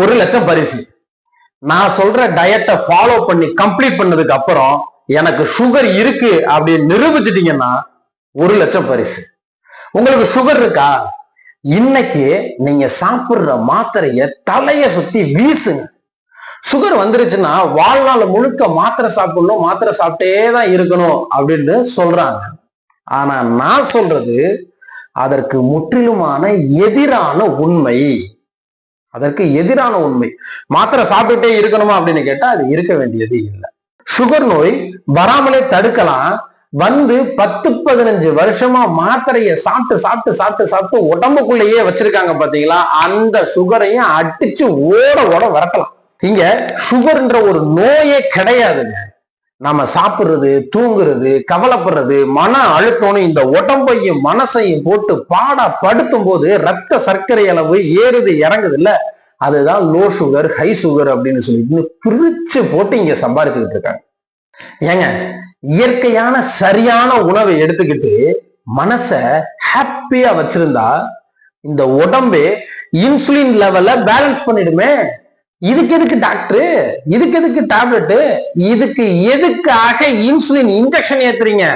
ஒரு லட்சம் பரிசு. நான் சொல்ற டயட்டை ஃபாலோ பண்ணி கம்ப்ளீட் பண்ணதுக்கு அப்புறம் எனக்கு சுகர் இருக்கு அப்படின்னு நிரூபிச்சிட்டீங்கன்னா ஒரு லட்சம் பரிசு. உங்களுக்கு சுகர் இருக்கா? இன்னைக்கு நீங்க சாப்பிடுற மாத்திரைய தலைய சுத்தி வீசுங்க. சுகர் வந்துருச்சுன்னா வாழ்நாள் முழுக்க மாத்திரை சாப்பிடணும் மாத்திரை சாப்பிட்டே தான் இருக்கணும் அப்படின்னு சொல்றாங்க. ஆனா நான் சொல்றது அதற்கு முற்றிலுமான எதிரான உண்மை. அதற்கு எதிரான உண்மை. மாத்திரை சாப்பிட்டுட்டே இருக்கணுமா அப்படின்னு கேட்டா அது இருக்க வேண்டியது இல்லை. சுகர் நோய் வராமலே தடுக்கலாம். வந்து பத்து பதினஞ்சு வருஷமா மாத்திரைய சாப்பிட்டு சாப்பிட்டு சாப்பிட்டு சாப்பிட்டு உடம்புக்குள்ளேயே வச்சிருக்காங்க பாத்தீங்களா? அந்த சுகரையும் அடிச்சு ஓட ஓட வரட்டலாம். இங்க சுகர்ன்ற ஒரு நோயே கிடையாதுங்க. நம்ம சாப்பிடுறது தூங்குறது கவலைப்படுறது மன அழுத்தம்னு இந்த உடம்பையும் மனசையும் போட்டு பாடா படுத்தும் போது ரத்த சர்க்கரை அளவு ஏறுது இறங்குது இல்ல? அதுதான் லோ சுகர் ஹை சுகர் அப்படின்னு சொல்லி இன்னும் பிரிச்சு போட்டு இங்க சம்பாரிச்சுக்கிட்டு இருக்காங்க. ஏங்க இயற்கையான சரியான உணவை எடுத்துக்கிட்டு மனச ஹாப்பியா வச்சிருந்தா இந்த உடம்பே இன்சுலின் லெவல்ல பேலன்ஸ் பண்ணிடுமே? இதுக்கு எதுக்கு டாக்டர் இதுக்கு எதுக்கு டேப்லெட்டு இதுக்கு எதுக்காக இன்சுலின் இன்ஜெக்ஷன் ஏத்துறீங்க?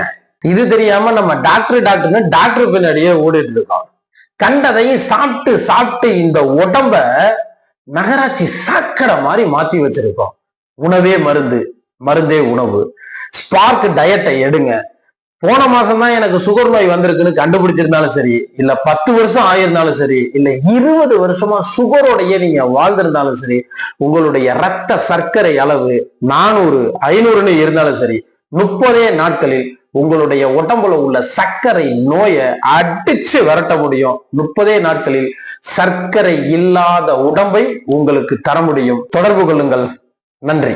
இது தெரியாம நம்ம டாக்டர் டாக்டர்னு டாக்டர் பின்னாடியே ஓடிட்டு இருக்கோம். கண்டதையும் சாப்பிட்டு சாப்பிட்டு இந்த உடம்ப நகராட்சி சாக்கடை மாதிரி மாத்தி வச்சிருக்கோம். உணவே மருந்து மருந்தே உணவு. ஸ்பார்க் டயட்டை எடுங்க. போன மாசம் தான் எனக்கு சுகர் நோய் வந்திருக்குன்னு கண்டுபிடிச்சிருந்தாலும் சரி இல்ல பத்து வருஷம் ஆயிருந்தாலும் சரி இல்ல இருபது வருஷமா சுகருடைய நீங்க வாழ்ந்திருந்தாலும் சரி உங்களுடைய ரத்த சர்க்கரை அளவு நானூறு ஐநூறுன்னு இருந்தாலும் சரி முப்பதே நாட்களில் உங்களுடைய உடம்புல உள்ள சர்க்கரை நோயை அடிச்சு விரட்ட முடியும். முப்பதே நாட்களில் சர்க்கரை இல்லாத உடம்பை உங்களுக்கு தர முடியும். தொடர்பு கொள்ளுங்கள். நன்றி.